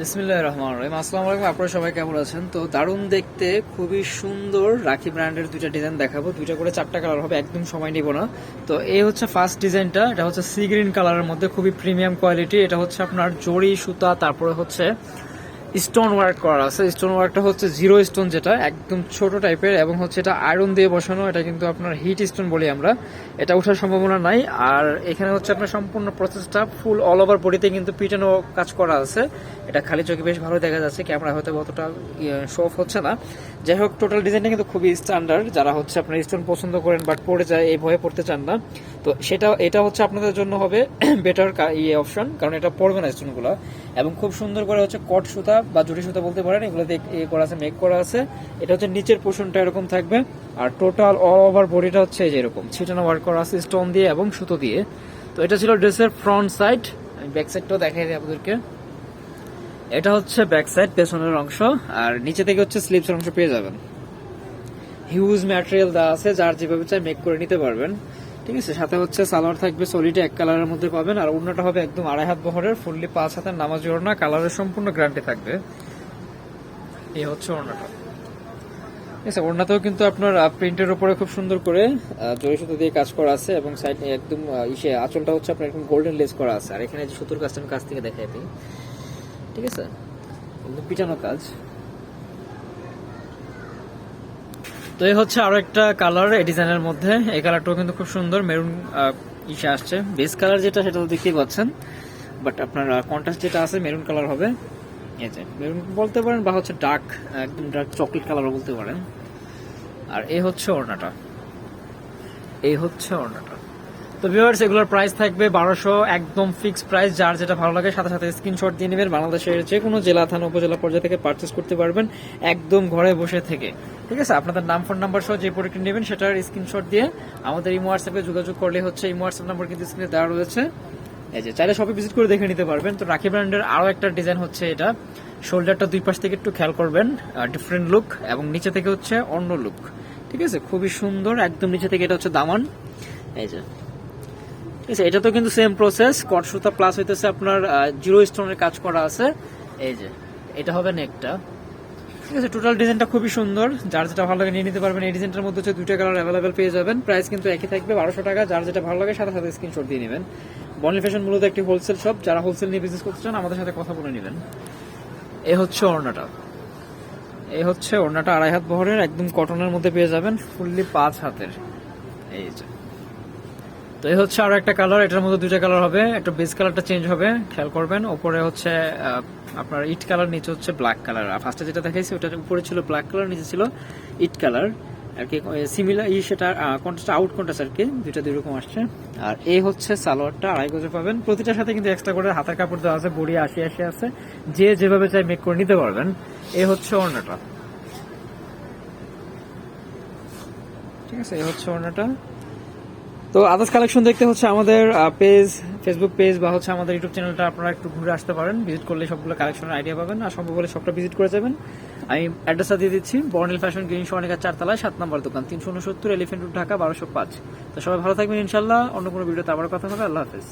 বিসমিল্লাহ রহমান রহিম। আসসালামু আলাইকুম, আপনারা সবাই কেমন আছেন? তো দারুণ দেখতে, খুবই সুন্দর রাখি ব্র্যান্ডের দুইটা ডিজাইন দেখাবো। দুইটা করে চারটা কালার হবে, একদম সময় নিব না। তো এই হচ্ছে ফার্স্ট ডিজাইনটা এটা হচ্ছে সি গ্রিন কালারের মধ্যে, খুবই প্রিমিয়াম কোয়ালিটি এটা হচ্ছে আপনার জড়ি, সুতা, তারপরে হচ্ছে স্টোন ওয়ার্ক করা আছে। স্টোন ওয়ার্কটা হচ্ছে জিরো স্টোন যেটা, একদম ছোট টাইপের এবং হচ্ছে এটা আয়রন দিয়ে বসানো, এটা কিন্তু আপনার হিট স্টোন বলি আমরা। এটা ওঠার সম্ভাবনা নাই। আর এখানে হচ্ছে আপনার সম্পূর্ণ প্রসেসটা ফুল অল ওভার বডিতে কিন্তু পিটানো কাজ করা আছে। এটা খালি চোখে বেশ ভালো দেখা যাচ্ছে ক্যামেরা হয়তো অতটা শো অফ হচ্ছে না। যাই হোক টোটাল ডিজাইনটা কিন্তু খুবই স্ট্যান্ডার্ড যারা হচ্ছে আপনার স্টোন পছন্দ করেন বাট পড়ে যায়, এই ভয়ে পড়তে চান না। তো সেটা, এটা হচ্ছে আপনাদের জন্য হবে বেটার ইয়ে অপশন কারণ এটা পড়বে না স্টোনগুলো এবং খুব সুন্দর করে হচ্ছে কট সুতা বা জুড়ি সুতা বলতে পারেন, এগুলোতে ইয়ে করা আছে মেক করা আছে। এটা হচ্ছে নিচের পোর্শনটা এরকম থাকবে। আর টোটাল অল ওভার বডিটা হচ্ছে যে এরকম। ছিটানো ওয়ার্ক করা আছে স্টোন দিয়ে এবং সুতো দিয়ে। তো এটা ছিল ড্রেসের ফ্রন্ট সাইড আমি ব্যাক সাইডটাও দেখাই দিই আপনাদেরকে। এটা হচ্ছে ব্যাক সাইড পেছনের অংশ। আর নিচে থেকে হচ্ছে স্লিপসের অংশ পেয়ে যাবেন। হিউজ ম্যাটেরিয়াল দেওয়া আছে, যার যেভাবে চাই মেক করে নিতে পারবেন। ঠিক আছে, সাথে হচ্ছে সালোয়ার থাকবে সলিড এক কালারের মধ্যে পাবেন, আর অন্যটা হবে একদম আড়াই হাত বহরের ফুললি পাঁচ হাতের নামাজ ওড়না কালারের সম্পূর্ণ গ্যারান্টি থাকবে। এই হচ্ছে ওড়নাটা। ঠিক আছে, ওড়নাতেও কিন্তু আপনার প্রিন্টের উপরে খুব সুন্দর করে জরি সুতো দিয়ে কাজ করা আছে এবং সাইড একদম ইসে আঁচলটা হচ্ছে আপনার একদম গোল্ডেন লেস করা আছে। আর এখানে সুতোর কাজটা আমি কাছ থেকে দেখাই দিই ঠিক আছে, একদম পিটানো কাজ। তো এই হচ্ছে আরও একটা কালার এই ডিজাইনের মধ্যে। এই কালারটাও কিন্তু খুব সুন্দর মেরুন ইসে আসছে। বেস কালার যেটা, সেটা তো দেখতেই পাচ্ছেন। বাট আপনার কন্ট্রাস্ট যেটা আছে মেরুন কালার হবে। এই যে মেরুন বলতে পারেন বা হচ্ছে ডার্ক একদম ডার্ক চকলেট কালারও বলতে পারেন। আর এই হচ্ছে ওড়নাটা। এই হচ্ছে ওড়নাটা। তো ভিউয়ার্স এগুলোর প্রাইস থাকবে বারোশো, একদম ফিক্স প্রাইস যার যেটা ভালো লাগে, সাথে সাথে স্ক্রিনশট দিয়ে নেবেন। বাংলাদেশের যে কোনো জেলা, থানা, উপজেলা পর্যায়ে থেকে পারচেস করতে পারবেন, একদম ঘরে বসে থেকে। ঠিক আছে? আপনাদের নাম ফোন নাম্বার সহ যে প্রোডাক্ট নেবেন, সেটার স্ক্রিনশট দিয়ে আমাদের ইমো হোয়াটসঅ্যাপে যোগাযোগ করলে হচ্ছে ইমো হোয়াটসঅ্যাপ নাম্বার কিন্তু স্ক্রিনে দেওয়া রয়েছে। এই যে, চাইলে শপে ভিজিট করে দেখে নিতে পারবেন। তো রাখি ব্র্যান্ডের আরও একটা ডিজাইন হচ্ছে এটা। শোল্ডারটা দুই পাশ থেকে একটু খেয়াল করবেন ডিফারেন্ট লুক এবং নিচে থেকে হচ্ছে অন্য লুক ঠিক আছে? খুবই সুন্দর, একদম নিচে থেকে এটা হচ্ছে দামান। এই যে ঠিক আছে এটা তো কিন্তু সেম প্রসেস কট সুতা প্লাস হইতেছে আপনার জিরো স্টোনের কাজ করা আছে। এই যে, এটা হবে নেকটা ঠিক আছে টোটাল ডিজাইনটা খুবই সুন্দর। যার যেটা ভালো লাগে নিয়ে নিতে পারবেন। এই ডিজাইনটার মধ্যে হচ্ছে দুইটা কালার অ্যাভেলেবেল পেয়ে যাবেন। প্রাইস কিন্তু একই থাকবে, বারোশো টাকা। যার যেটা ভালো লাগে, সাথে সাথে স্ক্রিনশট দিয়ে নেবেন। বনলি ফ্যাশন মূলত একটি হোলসেল শপ যারা হোলসেল নিয়ে বিজনেস করতে চান, আমাদের সাথে কথা বলে নেবেন। এ হচ্ছে ওড়নাটা। এই হচ্ছে ওড়নাটা আড়াই হাত বহরের, একদম কটনের মধ্যে পেয়ে যাবেন ফুললি পাঁচ হাতের। এই যে। তো এই হচ্ছে আরও একটা কালার এটার মধ্যে দুইটা কালার হবে, একটা বেস কালারটা চেঞ্জ হবে, খেয়াল করবেন। উপরে হচ্ছে আপনার ইট কালার নিচে হচ্ছে ব্ল্যাক কালার আর ফার্স্টে যেটা দেখাইছি, ওটা উপরে ছিল ব্ল্যাক কালার নিচে ছিল ইট কালার আর কি সিমিলার ই সেটা কন্ট্রাস্ট আউট কন্ট্রাস্ট আর কি, দুইটা দুই রকম আসছে। আর এই হচ্ছে সালোয়ারটা আড়াই গজে পাবেন। প্রতিটার সাথে কিন্তু এক্সট্রা করে হাতের কাপড় দেওয়া আছে, বড়ি আশি আশি আছে। যে যেভাবে চাই মেক করে নিতে পারবেন। এই হচ্ছে ওড়নাটা। ঠিক আছে এই হচ্ছে ওড়নাটা। তো আদার্স কালেকশন দেখতে হচ্ছে আমাদের পেজ ফেসবুক পেজ বা হচ্ছে আমাদের ইউটিউব চ্যানেলটা আপনারা একটু ঘুরে আসতে পারেন। ভিজিট করলে সবগুলো কালেকশনের আইডিয়া পাবেন। আর সম্ভব হলে সবটা ভিজিট করে যাবেন। আমি অ্যাড্রেসটা দিয়ে দিচ্ছি। বর্নিল ফ্যাশন গ্রিন সোনিকার চারতলায়, সাত নম্বর দোকান, তিনশো উনসত্তর এলিফেন্ট রোড ঢাকা, বারোশো পাঁচ। তো সবাই ভালো থাকবেন ইনশাল্লাহ। অন্য কোনো ভিডিওতে আবার কথা হবে। আল্লাহ হাফেজ।